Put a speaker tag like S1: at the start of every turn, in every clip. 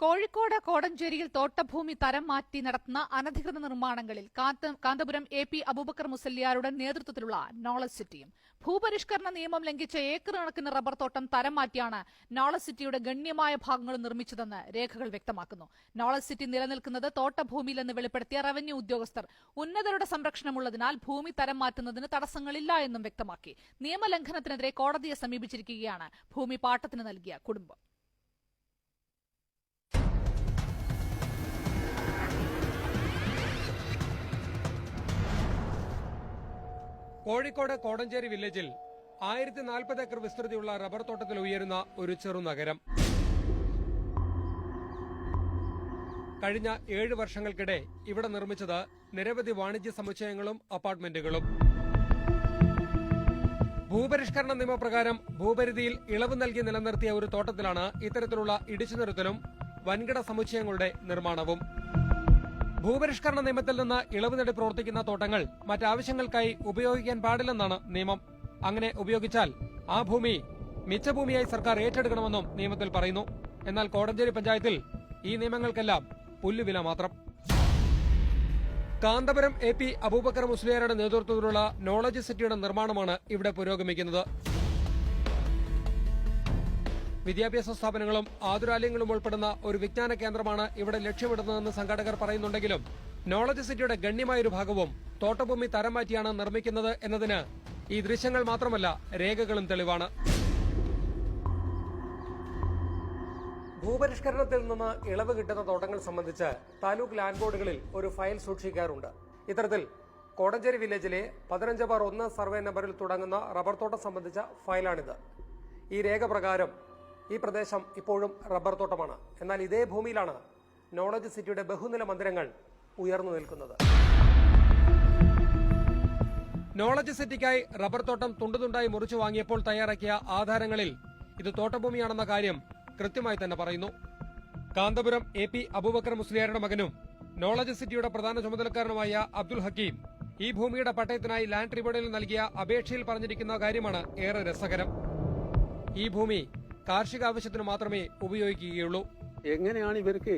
S1: കോഴിക്കോട് കോടഞ്ചേരിയിൽ തോട്ടഭൂമി തരം മാറ്റി നടത്തുന്ന അനധികൃത നിർമ്മാണങ്ങളിൽ കാന്തപുരം എ പി അബൂബക്കർ മുസല്ലിയാരുടെ നേതൃത്വത്തിലുള്ള നോളജ് സിറ്റിയും ഭൂപരിഷ്കരണ നിയമം ലംഘിച്ച ഏക്കർ കണക്കിന് റബ്ബർ തോട്ടം തരം മാറ്റിയാണ് നോളജ് സിറ്റിയുടെ ഗണ്യമായ ഭാഗങ്ങൾ നിർമ്മിച്ചതെന്ന് രേഖകൾ വ്യക്തമാക്കുന്നു. നോളജ് സിറ്റി നിലനിൽക്കുന്നത് തോട്ടഭൂമിയിലെന്ന് വെളിപ്പെടുത്തിയ റവന്യൂ ഉദ്യോഗസ്ഥർ ഉന്നതരുടെ സംരക്ഷണമുള്ളതിനാൽ ഭൂമി തരം മാറ്റുന്നതിന് തടസ്സങ്ങളില്ല എന്നും വ്യക്തമാക്കി. നിയമലംഘനത്തിനെതിരെ കോടതിയെ സമീപിച്ചിരിക്കുകയാണ് ഭൂമി പാട്ടത്തിന് നൽകിയ കുടുംബം.
S2: കോഴിക്കോട് കോടഞ്ചേരി വില്ലേജിൽ ആയിരത്തി നാൽപ്പത് ഏക്കർ വിസ്തൃതിയുള്ള റബ്ബർ തോട്ടത്തിൽ ഉയരുന്ന ഒരു ചെറുനഗരം കഴിഞ്ഞ ഏഴ് വർഷങ്ങൾക്കിടെ ഇവിടെ നിർമ്മിച്ചത് നിരവധി വാണിജ്യ സമുച്ചയങ്ങളും അപ്പാർട്ട്മെന്റുകളും. ഭൂപരിഷ്കരണ നിയമപ്രകാരം ഭൂപരിധിയിൽ ഇളവ് നൽകി നിലനിർത്തിയ ഒരു തോട്ടത്തിലാണ് ഇത്തരത്തിലുള്ള ഇടിച്ചു നിരത്തലും വൻകിട സമുച്ചയങ്ങളുടെ നിർമ്മാണവും. ഭൂപരിഷ്കരണ നിയമത്തിൽ നിന്ന് ഇളവ് നേടി പ്രവർത്തിക്കുന്ന തോട്ടങ്ങൾ മറ്റാവശ്യങ്ങൾക്കായി ഉപയോഗിക്കാൻ പാടില്ലെന്നാണ് നിയമം. അങ്ങനെ ഉപയോഗിച്ചാൽ ആ ഭൂമി മിച്ചഭൂമിയായി സർക്കാർ ഏറ്റെടുക്കണമെന്നും നിയമത്തിൽ പറയുന്നു. എന്നാൽ കോടഞ്ചേരി പഞ്ചായത്തിൽ ഈ നിയമങ്ങൾക്കെല്ലാം പുല്ലുവില മാത്രം. കാന്തപുരം എ പി അബൂബക്കർ മുസ്ലിയാരുടെ നേതൃത്വത്തിലുള്ള നോളജ് സിറ്റിയുടെ നിർമ്മാണമാണ് ഇവിടെ പുരോഗമിക്കുന്നത്. വിദ്യാഭ്യാസ സ്ഥാപനങ്ങളും ആതുരാലയങ്ങളും ഉൾപ്പെടുന്ന ഒരു വിജ്ഞാന കേന്ദ്രമാണ് ഇവിടെ ലക്ഷ്യമിടുന്നതെന്ന് സംഘാടകർ പറയുന്നുണ്ടെങ്കിലും നോളജ് സിറ്റിയുടെ ഗണ്യമായൊരു ഭാഗവും തോട്ടഭൂമി തരം മാറ്റിയാണ് നിർമ്മിക്കുന്നത് എന്നതിന് ഈ ദൃശ്യങ്ങൾ മാത്രമല്ല രേഖകളും തെളിവാണ്. ഭൂപരിഷ്കരണത്തിൽ നിന്ന് ഇളവ് കിട്ടുന്ന തോട്ടങ്ങൾ സംബന്ധിച്ച് താലൂക്ക് ലാൻഡ് ബോർഡുകളിൽ ഒരു ഫയൽ സൂക്ഷിക്കാറുണ്ട്. ഇത്തരത്തിൽ കോടഞ്ചേരി വില്ലേജിലെ പതിനഞ്ച് ബാർ ഒന്ന് സർവേ നമ്പറിൽ തുടങ്ങുന്ന റബ്ബർ തോട്ടം സംബന്ധിച്ച ഫയലാണിത്. ഈ രേഖ പ്രകാരം ഈ പ്രദേശം ഇപ്പോഴും റബ്ബർ തോട്ടമാണ്. എന്നാൽ ഇതേ ഭൂമിയിലാണ് നോളജ് സിറ്റിയുടെ ബഹുനില മന്ദിരങ്ങൾ ഉയർന്നു നിൽക്കുന്നത്. നോളജ് സിറ്റിക്കായി റബ്ബർ തോട്ടം തുണ്ടുതുണ്ടായി മുറിച്ചു വാങ്ങിയപ്പോൾ തയ്യാറാക്കിയ ആധാരങ്ങളിൽ ഇത് തോട്ടഭൂമിയാണെന്ന കാര്യം കൃത്യമായി തന്നെ പറയുന്നു. കാന്തപുരം എ പി അബൂബക്കർ മുസ്ലിയാരുടെ മകനും നോളജ് സിറ്റിയുടെ പ്രധാന ചുമതലക്കാരനുമായ അബ്ദുൽ ഹക്കീം ഈ ഭൂമിയുടെ പട്ടയത്തിനായി ലാൻഡ് ട്രിബ്യൂണലിൽ നൽകിയ അപേക്ഷയിൽ പറഞ്ഞിരിക്കുന്ന കാര്യമാണ് ഏറെ രസകരം. ഈ ഭൂമി കാർഷിക ആവശ്യത്തിന് മാത്രമേ ഉപയോഗിക്കുകയുള്ളൂ.
S3: എങ്ങനെയാണ് ഇവർക്ക്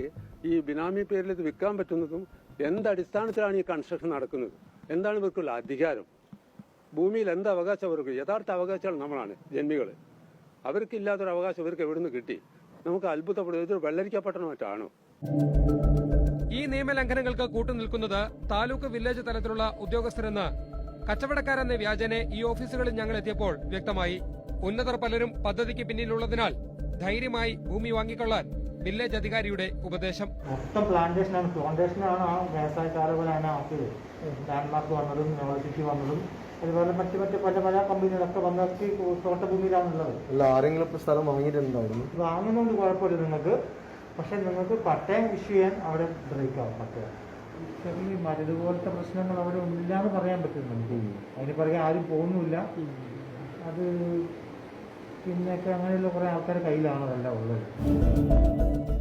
S3: ഈ ബിനാമി പേരിൽ ഇത് വിൽക്കാൻ പറ്റുന്നതും എന്തടിസ്ഥാനത്തിലാണ് ഈ കൺസ്ട്രക്ഷൻ നടക്കുന്നത്? എന്താണ് ഇവർക്കുള്ള അധികാരം? ഭൂമിയിൽ എന്ത് അവകാശം അവർക്ക്? യഥാർത്ഥ അവകാശങ്ങൾ നമ്മളാണ് ജന്മികൾ. അവർക്കില്ലാത്തൊരു അവകാശം ഇവർക്ക് എവിടുന്ന് കിട്ടി? നമുക്ക് അത്ഭുതപ്പെടും. ഇതൊരു വെള്ളരിക്കപ്പെട്ടണം മറ്റാണോ
S2: ഈ നിയമലംഘനങ്ങൾക്ക് കൂട്ടുനിൽക്കുന്നത് താലൂക്ക് വില്ലേജ് തലത്തിലുള്ള ഉദ്യോഗസ്ഥരെന്ന് കച്ചവടക്കാരെന്ന വ്യാജനെ ഈ ഓഫീസുകളിൽ ഞങ്ങൾ എത്തിയപ്പോൾ വ്യക്തമായി. ഉന്നതർ പലരും പദ്ധതിക്ക് പിന്നിലുള്ളതിനാൽ ധൈര്യമായി ഭൂമി വാങ്ങിക്കൊള്ളാൻ വില്ലേജ് അധികാരിയുടെ ഉപദേശം.
S4: മൊത്തം പ്ലാന്റേഷനാണ് പ്ലാന്റേഷനാണ് ആ വ്യവസായക്കാരെ പോലെ തന്നെ ആക്കിയത്. ലാൻഡ്മാർക്ക് വന്നതും യൂണിവേഴ്സിറ്റി വന്നതും അതുപോലെ മറ്റു മറ്റു പല പല കമ്പനികളൊക്കെ വന്നൊക്കെ തോട്ടഭൂമിയിലാണുള്ളത്.
S5: അല്ല ആരെങ്കിലും ഇപ്പൊ സ്ഥലം വാങ്ങിയിട്ടുണ്ടായിരുന്നു?
S4: വാങ്ങുന്നതുകൊണ്ട് കുഴപ്പമില്ല നിങ്ങൾക്ക്. പക്ഷെ നിങ്ങൾക്ക് പട്ടയം ഇഷ്യൂ ചെയ്യാൻ അവിടെ ബ്രേക്കാവും പട്ടയം. ചെറിയ മരുത് പോലത്തെ പ്രശ്നങ്ങൾ അവിടെ ഇല്ലാന്ന് പറയാൻ പറ്റുന്നുണ്ട്. അതിന് പറയാൻ ആരും പോകുന്നില്ല അത് പിന്നെയൊക്കെ അങ്ങനെയുള്ള കുറെ ആൾക്കാർ കയ്യിലാണ് അതെല്ലാം ഉള്ളത്?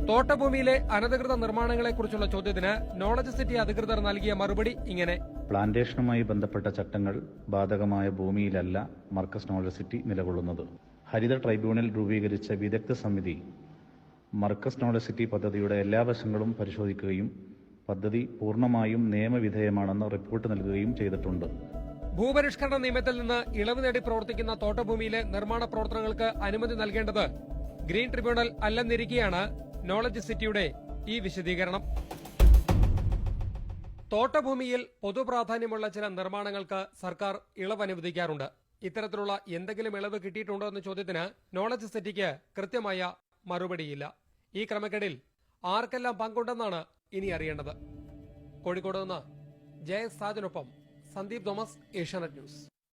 S2: തോട്ടഭൂമിയിലെ അനധികൃത നിർമ്മാണങ്ങളെക്കുറിച്ചുള്ള ചോദ്യത്തിന് നോളജ് സിറ്റി അധികൃതർ നൽകിയ മറുപടി ഇങ്ങനെ.
S6: പ്ലാന്റേഷനുമായി ബന്ധപ്പെട്ട ചട്ടങ്ങൾ ബാധകമായ ഭൂമിയിലല്ല മർക്കസ് നോളജ് സിറ്റി നിലകൊള്ളുന്നത്. ഹരിത ട്രൈബ്യൂണൽ രൂപീകരിച്ച വിദഗ്ധ സമിതി മർക്കസ് നോളജ് സിറ്റി പദ്ധതിയുടെ എല്ലാ വശങ്ങളും പരിശോധിക്കുകയും പദ്ധതി പൂർണമായും നിയമവിധേയമാണെന്ന് റിപ്പോർട്ട് നൽകുകയും ചെയ്തിട്ടുണ്ട്.
S2: ഭൂപരിഷ്കരണ നിയമത്തിൽ നിന്ന് ഇളവ് നേടി പ്രവർത്തിക്കുന്ന തോട്ടഭൂമിയിലെ നിർമ്മാണ പ്രവർത്തനങ്ങൾക്ക് അനുമതി നൽകേണ്ടത് ഗ്രീൻ ട്രിബ്യൂണൽ അല്ലെന്നിരിക്കെയാണ് നോളജ് സിറ്റിയുടെ ഈ വിശദീകരണം. തോട്ടഭൂമിയിൽ പൊതുപ്രാധാന്യമുള്ള ചില നിർമ്മാണങ്ങൾക്ക് സർക്കാർ ഇളവ് അനുവദിക്കാറുണ്ട് ഇത്തരത്തിലുള്ള എന്തെങ്കിലും ഇളവ് കിട്ടിയിട്ടുണ്ടോ എന്ന ചോദ്യത്തിന് നോളജ് സിറ്റിക്ക് കൃത്യമായ മറുപടിയില്ല. ഈ ക്രമക്കേടിൽ ആർക്കെല്ലാം പങ്കുണ്ടെന്നാണ് ഇനി അറിയേണ്ടത്. കോഴിക്കോട് നിന്ന് ജയസ് സന്ദീപ് തോമസ് ഏഷ്യാനെറ്റ് ന്യൂസ്.